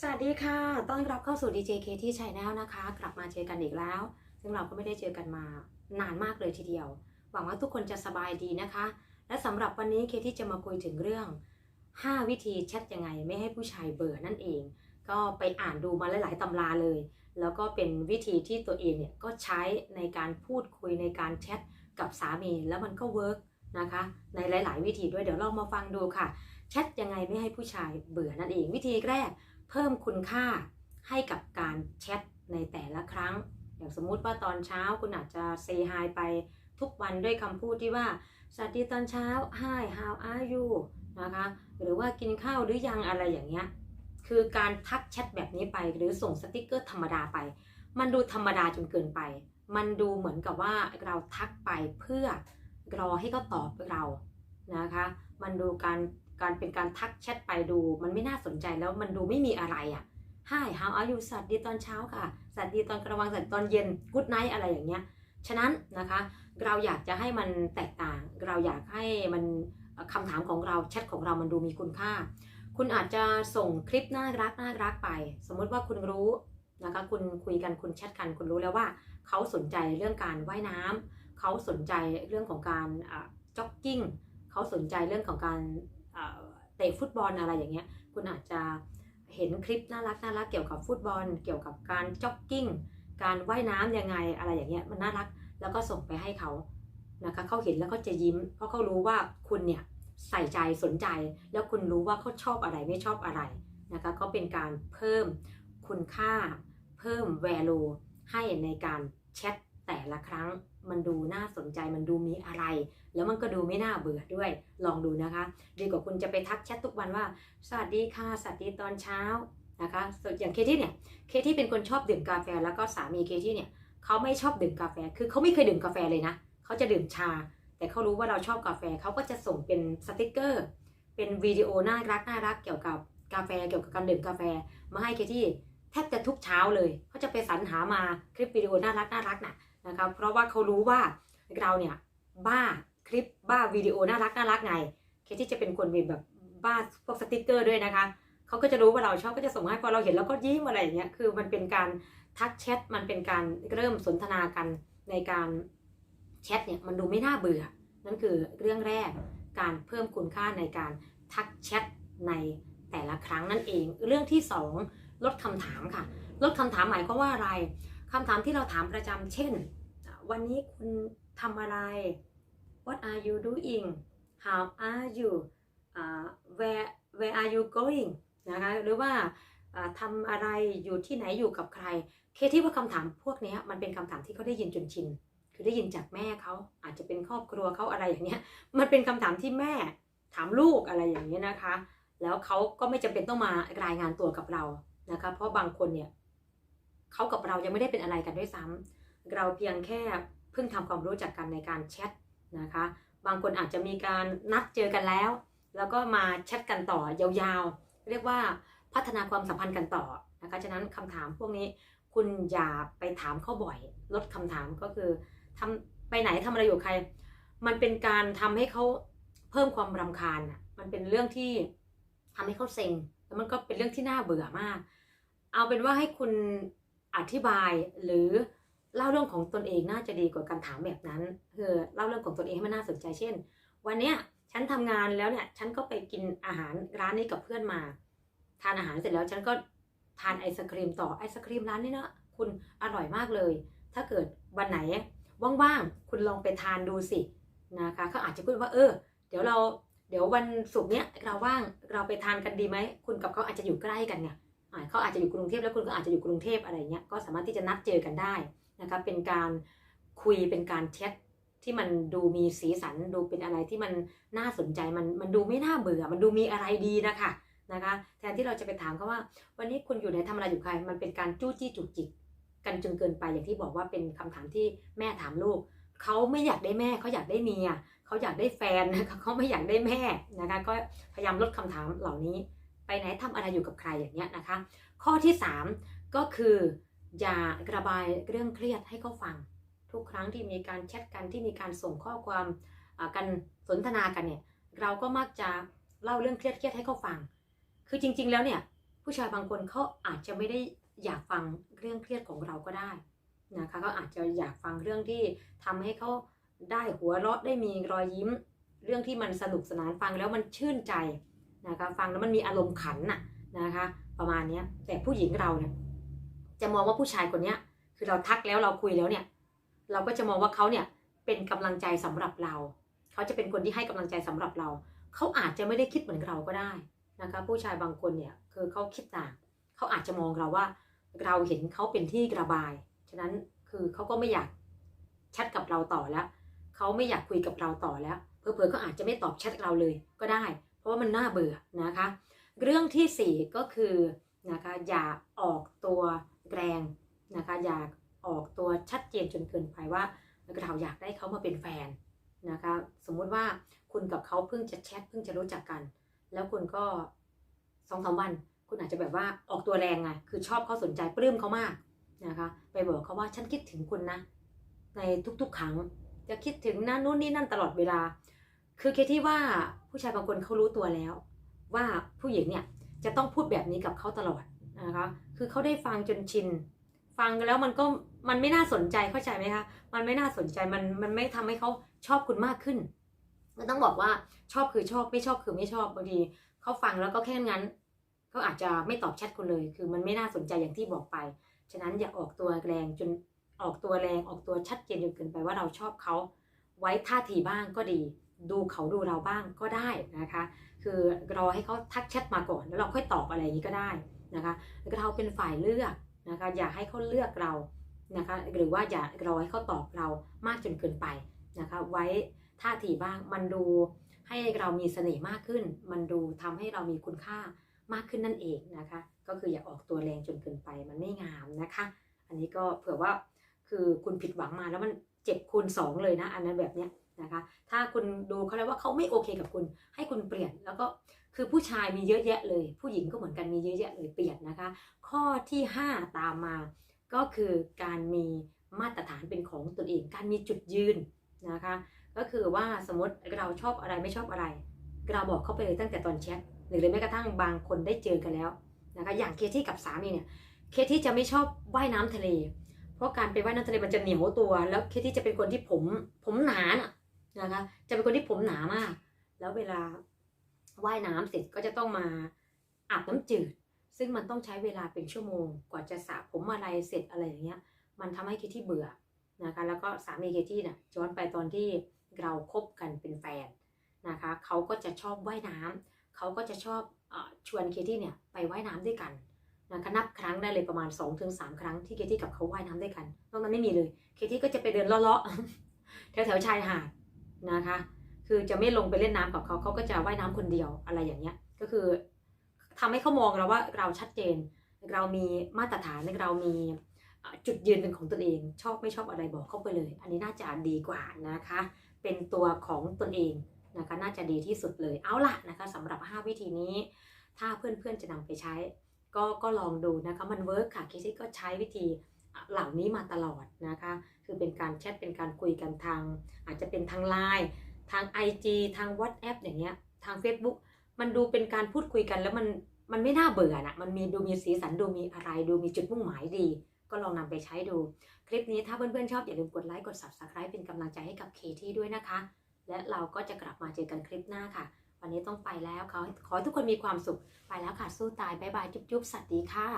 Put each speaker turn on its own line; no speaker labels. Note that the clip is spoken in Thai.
สวัสดีค่ะ ต้อนรับเข้าสู่ DJK ที่ชัยแนลนะคะ กลับมาเจอกันอีกแล้ว ซึ่งเราก็ไม่ได้เจอกันมานานมากเลยทีเดียว หวังว่าทุกคนจะสบายดีนะคะ และสำหรับวันนี้เคที่จะมาคุยถึงเรื่อง 5 วิธีแชทยังไงไม่ให้ผู้ชายเบื่อนั่นเอง ก็ไปอ่านดูมาหลาย ๆตำราเลย แล้วก็เป็นวิธีที่ตัวเองเนี่ยก็ใช้ในการพูดคุยในการแชทกับสามีแล้วมันก็เวิร์กนะคะ ในหลาย ๆ วิธีด้วยเดี๋ยวเรามาฟังดูค่ะแชทยังไงไม่ให้ผู้ชายเบื่อนั่นเอง วิธีแรก เพิ่มคุณค่าให้กับการแชทในแต่ละครั้ง อย่างสมมุติว่าตอนเช้าคุณอาจจะเซฮายไปทุกวันด้วยคำพูดที่ว่า สวัสดีตอนเช้า Hi how are you นะคะ หรือว่ากินข้าวหรือยังอะไรอย่างเงี้ย คือการทักแชทแบบนี้ไปหรือส่งสติกเกอร์ธรรมดาไป มันดูธรรมดาจนเกินไป มันดูเหมือนกับว่าเราทักไปเพื่อรอให้เขาตอบเรา นะคะ มันดูการ การเป็นการทักแชทไปดูมันไม่น่าสนใจแล้วมันดูไม่มีอะไรอะ่ะ Hi how are you สวัสดีตอนเช้าค่ะ สวัสดีตอนกลางวันสวัสดีตอนเย็น Good night อะไรอย่างเงี้ย ฉะนั้นนะคะเราอยากจะให้มันแตกต่าง เราอยากให้มันคำถามของเราแชทของเรามันดูมีคุณค่า คุณอาจจะส่งคลิปน่ารักน่ารักไป สมมุติว่าคุณรู้นะคะคุณคุยกันคุณแชทกันคุณรู้แล้วว่า เขาสนใจเรื่องการว่ายน้ำเขาสนใจเรื่องของการจ็อกกิ้งเขาสนใจเรื่องของการ เอ่อเตะฟุตบอลอะไรอย่างเงี้ย คุณอาจจะเห็นคลิปน่ารักน่ารักเกี่ยวกับฟุตบอล เกี่ยวกับการจ็อกกิ้ง การว่ายน้ำยังไงอะไรอย่างเงี้ยมันน่ารักแล้วก็ส่งไปให้เขานะคะเขาเห็นแล้วก็จะยิ้ม เพราะเขารู้ว่าคุณเนี่ยใส่ใจสนใจ แล้วคุณรู้ว่าเขาชอบอะไรไม่ชอบอะไรนะคะก็เป็นการเพิ่มคุณค่า เพิ่ม value ให้ในการแชทแต่ละครั้ง มันดูน่าสนใจมันดูมีอะไร แล้วมันก็ดูไม่น่าเบื่อด้วย ลองดูนะคะ ดีกว่าคุณจะไปทักแชททุกวันว่า สวัสดีค่ะ สวัสดีตอนเช้านะคะอย่างเคที่เนี่ย เคที่เป็นคนชอบดื่มกาแฟ แล้วก็สามีเคที่เนี่ยเขาไม่ชอบดื่มกาแฟ คือเขาไม่เคยดื่มกาแฟเลยนะเขาจะดื่มชา แต่เขารู้ว่าเราชอบกาแฟเขาก็จะส่งเป็นสติกเกอร์ เป็นวิดีโอน่ารักน่ารักเกี่ยวกับกาแฟเกี่ยวกับการดื่มกาแฟ มาให้เคที่แทบจะทุกเช้าเลยเขาจะไปสรรหามาคลิปวิดีโอน่ารักน่ารักน่ะ นะครับเพราะว่าเขารู้ว่าเราเนี่ยบ้าคลิปบ้าวิดีโอน่ารักน่ารักไงเคที่จะเป็นคนมีแบบบ้าพวกสติกเกอร์ด้วยนะคะเขาก็จะรู้ว่าเราชอบก็จะส่งให้พอเราเห็นแล้วก็ยิ้มอะไรอย่างเงี้ยคือมันเป็นการทักแชทมันเป็นการเริ่มสนทนากันในการแชทเนี่ยมันดูไม่น่าเบื่อ นั่นคือเรื่องแรกการเพิ่มคุณค่าในการทักแชทในแต่ละครั้งนั่นเอง เรื่องที่สองลดคำถามค่ะ ลดคำถามหมายความว่าอะไร คำถามที่เราถามประจำเช่น วันนี้คุณทำอะไร What are you doing How are you uh, Where Where are you going นะคะหรือว่าอ่าทำอะไรอยู่ที่ไหนอยู่กับใคร เคที่ว่าคำถามพวกนี้มันเป็นคำถามที่เขาได้ยินจนชินคือได้ยินจากแม่เขาอาจจะเป็นครอบครัวเขาอะไรอย่างเงี้ยมันเป็นคำถามที่แม่ถามลูกอะไรอย่างเงี้ยนะคะ แล้วเขาก็ไม่จำเป็นต้องมารายงานตัวกับเรานะคะเพราะบางคนเนี่ย เขากับเรายังไม่ได้เป็นอะไรกันด้วยซ้ำเราเพียงแค่เพิ่งทำความรู้จักกันในการแชทนะคะ บางคนอาจจะมีการนัดเจอกันแล้ว แล้วก็มาแชทกันต่อยาวๆ เรียกว่าพัฒนาความสัมพันธ์กันต่อนะคะฉะนั้นคำถามพวกนี้คุณอย่าไปถามเขาบ่อย ลดคำถามก็คือทำไปไหนทำอะไรอยู่ใคร มันเป็นการทำให้เขาเพิ่มความรำคาญมันเป็นเรื่องที่ทำให้เขาเซ็งแล้วมันก็เป็นเรื่องที่น่าเบื่อมาก เอาเป็นว่าให้คุณ อธิบายหรือเล่าเรื่องของตนเองน่าจะดีกว่าการถามแบบนั้นคือเล่าเรื่องของตนเองให้มันน่าสนใจเช่น วันเนี้ยฉันทำงานแล้วเนี่ยฉันก็ไปกินอาหารร้านนี้กับเพื่อนมา ทานอาหารเสร็จแล้วฉันก็ทานไอศครีมต่อไอศครีมร้านนี้นะคุณอร่อยมากเลย ถ้าเกิดวันไหนว่างๆคุณลองไปทานดูสินะคะเขาอาจจะพูดว่าเออ เดี๋ยวเราเดี๋ยววันศุกร์เนี้ยเราว่างเราไปทานกันดีไหมคุณกับเขาอาจจะอยู่ใกล้กันไงอ่า เขาอาจจะอยู่กรุงเทพแล้วคุณก็อาจจะอยู่กรุงเทพอะไรเงี้ยก็สามารถที่จะนัดเจอกันได้นะคะเป็นการคุยเป็นการแชทที่มันดูมีสีสันดูเป็นอะไรที่มันน่าสนใจมันมันดูไม่น่าเบื่อ มันดูมีอะไรดีนะคะนะคะ แทนที่เราจะไปถามเขาว่า วันนี้คุณอยู่ไหนทำอะไรอยู่ใคร มันเป็นการจู้จี้จุกจิกกันจนเกินไปอย่างที่บอกว่าเป็นคำถามที่แม่ถามลูกเขาไม่อยากได้แม่เขาอยากได้เมียเขาอยากได้แฟนนะคะเขาไม่อยากได้แม่นะคะก็พยายามลดคำถามเหล่านี้ ไปไหนทำอะไรอยู่กับใครอย่างเงี้ยนะคะ ข้อที่ 3 ก็คืออย่าระบายเรื่องเครียดให้เขาฟัง ทุกครั้งที่มีการแชทกันที่มีการส่งข้อความกันสนทนากันเนี่ยเราก็มักจะเล่าเรื่องเครียดๆให้เขาฟัง คือจริง ๆ แล้วเนี่ยผู้ชายบางคนเขาอาจจะไม่ได้อยากฟังเรื่องเครียดของเราก็ได้นะคะเขาอาจจะอยากฟังเรื่องที่ทำให้เขาได้หัวเราะได้มีรอยยิ้ม เรื่องที่มันสนุกสนานฟังแล้วมันชื่นใจ นะคะฟังแล้วมันมีอารมณ์ขันน่ะนะคะ ประมาณนี้แต่ผู้หญิงเราเนี่ยจะมองว่าผู้ชายคนนี้คือเราทักแล้วเราคุยแล้วเนี่ย เราก็จะมองว่าเขาเนี่ยเป็นกำลังใจสำหรับเรา เขาจะเป็นคนที่ให้กำลังใจสำหรับเรา เขาอาจจะไม่ได้คิดเหมือนเราก็ได้นะคะ ผู้ชายบางคนเนี่ยคือเขาคิดต่าง เขาอาจจะมองเราว่า เราเห็นเขาเป็นที่ระบาย ฉะนั้นคือเขาก็ไม่อยากแชทกับเราต่อแล้ว เขาไม่อยากคุยกับเราต่อแล้วเผลอเขาอาจจะไม่ตอบแชทเราเลยก็ได้เราะว่ามันน่าเบื่อนะคะ เรื่องที่สี่ก็คือนะคะอย่าออกตัวแรงนะคะอย่าออกตัวชัดเจนจนเกินไปว่าเราอยากได้เขามาเป็นแฟนนะคะสมมุติว่าคุณกับเขาเพิ่งจะแชทเพิ่งจะรู้จักกัน แล้วคุณก็สองสามวัน คุณอาจจะแบบว่าออกตัวแรงไงคือชอบเขาสนใจปลื้มเขามากนะคะไปบอกเขาว่าฉันคิดถึงคุณนะ ในทุกๆ ครั้งจะคิดถึงนั่นนู่นนี่นั่นตลอดเวลา คือเคที่ว่าผู้ชายบางคนเขารู้ตัวแล้ว ว่าผู้หญิงเนี่ยจะต้องพูดแบบนี้กับเขาตลอดนะคะคือเขาได้ฟังจนชิน ฟังแล้วมันก็มันไม่น่าสนใจเข้าใจไหมคะมันไม่น่าสนใจมันมันไม่ทำให้เขาชอบคุณมากขึ้นก็ต้องบอกว่าชอบคือชอบไม่ชอบคือไม่ชอบบางทีเขาฟังแล้วก็แค่งั้นเขาอาจจะไม่ตอบแชทคุณเลย คือมันไม่น่าสนใจอย่างที่บอกไป ฉะนั้นอย่าออกตัวแรงจนออกตัวแรงออกตัวชัดเจนจนเกินไปว่าเราชอบเขาไว้ท่าทีบ้างก็ดี ดูเขาดูเราบ้างก็ได้นะคะ คือรอให้เขาทักแชทมาก่อน แล้วเราค่อยตอบอะไรอย่างนี้ก็ได้นะคะแล้วเราเป็นฝ่ายเลือกนะคะ อย่าให้เขาเลือกเรานะคะ หรือว่าอย่ารอให้เขาตอบเรามากจนเกินไปนะคะ ไว้ท่าทีบ้างมันดูให้เรามีเสน่ห์มากขึ้น มันดูทำให้เรามีคุณค่ามากขึ้นนั่นเองนะคะ ก็คืออย่าออกตัวแรงจนเกินไปมันไม่งามนะคะ อันนี้ก็เผื่อว่า คือคุณผิดหวังมาแล้วมันเจ็บคูณสองเลยนะ อันนั้นแบบเนี้ยนะคะ ถ้าคุณดูเขาแล้วว่าเขาไม่โอเคกับคุณ ให้คุณเปลี่ยนแล้วก็คือผู้ชายมีเยอะแยะเลย ผู้หญิงก็เหมือนกันมีเยอะแยะเลยเปลี่ยนนะคะ ข้อที่ 5 ตามมา ก็คือการมีมาตรฐานเป็นของตนเอง การมีจุดยืนนะคะ ก็คือว่าสมมติเราชอบอะไรไม่ชอบอะไร เราบอกเขาไปเลยตั้งแต่ตอนแชทหรือแม้กระทั่งบางคนได้เจอกันแล้วนะคะอย่างเคที่กับสามีเนี่ยเคที่จะไม่ชอบว่ายน้ำทะเล เพราะการไปว่ายน้ำทะเลมันจะเหนียวตัว แล้วเคที่จะเป็นคนที่ผมผมหนาน่ะนะคะ จะเป็นคนที่ผมหนามาก แล้วเวลาว่ายน้ำเสร็จก็จะต้องมาอาบน้ำจืด ซึ่งมันต้องใช้เวลาเป็นชั่วโมง กว่าจะสระผมอะไรเสร็จอะไรอย่างเงี้ย มันทำให้เคที่เบื่อนะคะ แล้วก็สามีเคที่น่ะย้อนไปตอนที่เราคบกันเป็นแฟนนะคะเขาก็จะชอบว่ายน้ำเขาก็จะชอบอชวนเคที่เนี่ยไปว่ายน้ำด้วยกัน นะคะนับครั้งได้เลยประมาณ2อถึงสครั้งที่เคที่กับเขาว่ายน้ำด้วยกันนอกนั้นไม่มีเลย เคที่ก็จะไปเดินเลาะๆแถวๆชายหาดนะคะ คือจะไม่ลงไปเล่นน้ำกับเขาเขาก็จะว่ายน้ำคนเดียวอะไรอย่างเงี้ย ก็คือทำให้เขามองเราว่าเราชัดเจน เรามีมาตรฐานเรามีจุดยืนเป็นของตนเอง ชอบไม่ชอบอะไรบอกเข้าไปเลย อันนี้น่าจะดีกว่านะคะ เป็นตัวของตนเองนะคะ น่าจะดีที่สุดเลยเอาล่ะนะคะสำหรับ 5 วิธีนี้ ถ้าเพื่อนๆจะนำไปใช้ ก็ก็ลองดูนะคะมันเวิร์กค่ะเคซี่ก็ใช้วิธีเหล่านี้มาตลอดนะคะ คือเป็นการแชทเป็นการคุยกันทาง อาจจะเป็นทางไลน์ทาง IG ทาง WhatsApp อย่างเงี้ยทาง Facebook มันดูเป็นการพูดคุยกันแล้วมันมันไม่น่าเบื่อนะมันมีดูมีสีสันดูมีอะไรดูมีจุดมุ่งหมายดี ก็ลองนำไปใช้ดู คลิปนี้ถ้าเพื่อนๆชอบอย่าลืมกดไลค์กด Subscribe เป็นกำลังใจให้กับเคที่ด้วยนะคะ และเราก็จะกลับมาเจอกันคลิปหน้าค่ะ วันนี้ต้องไปแล้วขอขอให้ทุกคนมีความสุขไปแล้วค่ะสู้ตายบายบายจุ๊บจุ๊บสวัสดีค่ะ